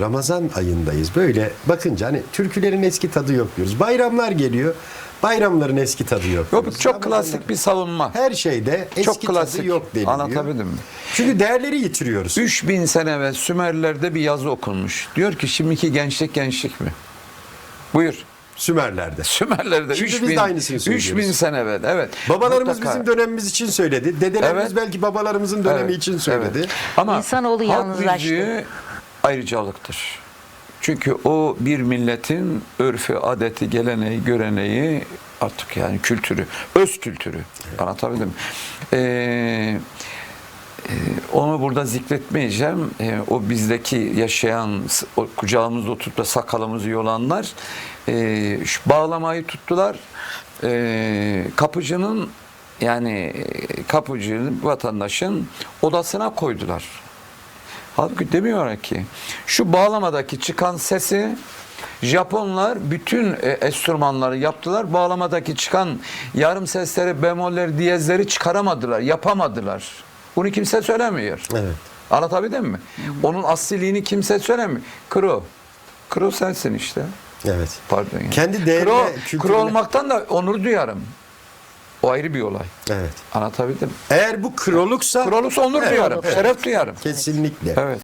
Ramazan ayındayız. Böyle bakınca hani türkülerin eski tadı yok diyoruz. Bayramlar geliyor. Bayramların eski tadı yok. Yok diyoruz. çok Ramazanlar- klasik bir savunma. her şeyde eski Çok tadı klasik. yok deniliyor. Anlatabildim mi? Çünkü değerleri yitiriyoruz. 3000 sene evvel Sümerler'de bir yazı okunmuş. Diyor ki şimdiki gençlik gençlik mi? Buyur. Sümerler'de. Sümerler'de Şimdi biz 3000, de aynısını söylüyoruz. 3000 sene evvel. Evet. Babalarımız Mutlaka. bizim dönemimiz için söyledi. Dedelerimiz Evet. belki babalarımızın dönemi Evet, için söyledi. evet. Ama İnsanoğlu halk yalnızlaştı. müziği ayrıcalıktır. Çünkü o bir milletin örfü, adeti, geleneği, göreneği artık yani kültürü, öz kültürü. Anlatabildim mi? Ee, e, onu burada zikretmeyeceğim. Ee, o bizdeki yaşayan, o kucağımızda oturup da sakalımızı yolanlar e, şu bağlamayı tuttular. Ee, kapıcının yani e, kapıcının vatandaşın odasına koydular. Halbuki demiyorlar ki şu bağlamadaki çıkan sesi Japonlar bütün e, enstrümanları yaptılar. Bağlamadaki çıkan yarım sesleri, bemolleri, diyezleri çıkaramadılar, yapamadılar. Bunu kimse söylemiyor. Evet. Anlatabildim mi? Onun asliliğini kimse söylemiyor. Kro. Kro sensin işte. Evet. Pardon. yani. Kendi değerine, Kro, kültürüne- kro olmaktan da onur duyarım. O ayrı bir olay. Evet. Anlatabildim mi? Eğer bu kroluksa Krolus onur duyarım. Şeref duyarım. kesinlikle. Evet.